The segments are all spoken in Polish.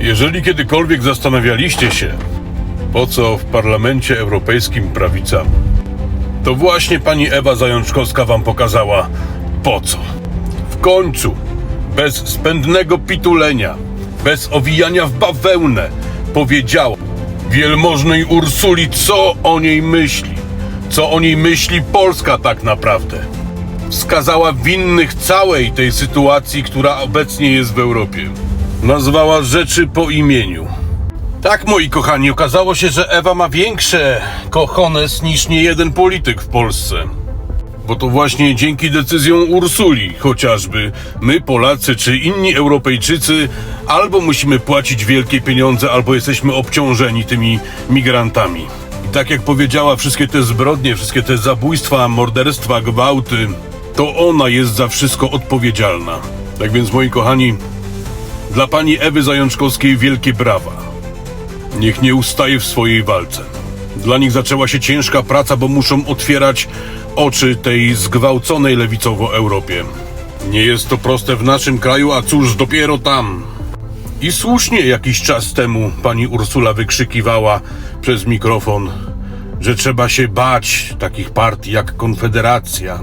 Jeżeli kiedykolwiek zastanawialiście się, po co w Parlamencie Europejskim prawica, to właśnie pani Ewa Zajączkowska wam pokazała po co. W końcu, bez spędnego pitulenia, bez owijania w bawełnę, powiedziała wielmożnej Ursuli, co o niej myśli, co o niej myśli Polska tak naprawdę. Wskazała winnych całej tej sytuacji, która obecnie jest w Europie. Nazwała rzeczy po imieniu. Tak, moi kochani, okazało się, że Ewa ma większe kochones niż niejeden polityk w Polsce. Bo to właśnie dzięki decyzjom Ursuli chociażby my, Polacy czy inni Europejczycy, albo musimy płacić wielkie pieniądze, albo jesteśmy obciążeni tymi migrantami. I tak jak powiedziała, wszystkie te zbrodnie, wszystkie te zabójstwa, morderstwa, gwałty, to ona jest za wszystko odpowiedzialna. Tak więc, moi kochani, dla pani Ewy Zajączkowskiej wielkie brawa. Niech nie ustaje w swojej walce. Dla nich zaczęła się ciężka praca, bo muszą otwierać oczy tej zgwałconej lewicowo Europie. Nie jest to proste w naszym kraju, a cóż dopiero tam. I słusznie jakiś czas temu pani Ursula wykrzykiwała przez mikrofon, że trzeba się bać takich partii jak Konfederacja.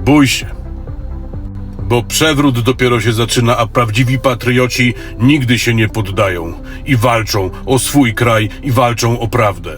Bój się bo przewrót dopiero się zaczyna, a prawdziwi patrioci nigdy się nie poddają i walczą o swój kraj i walczą o prawdę.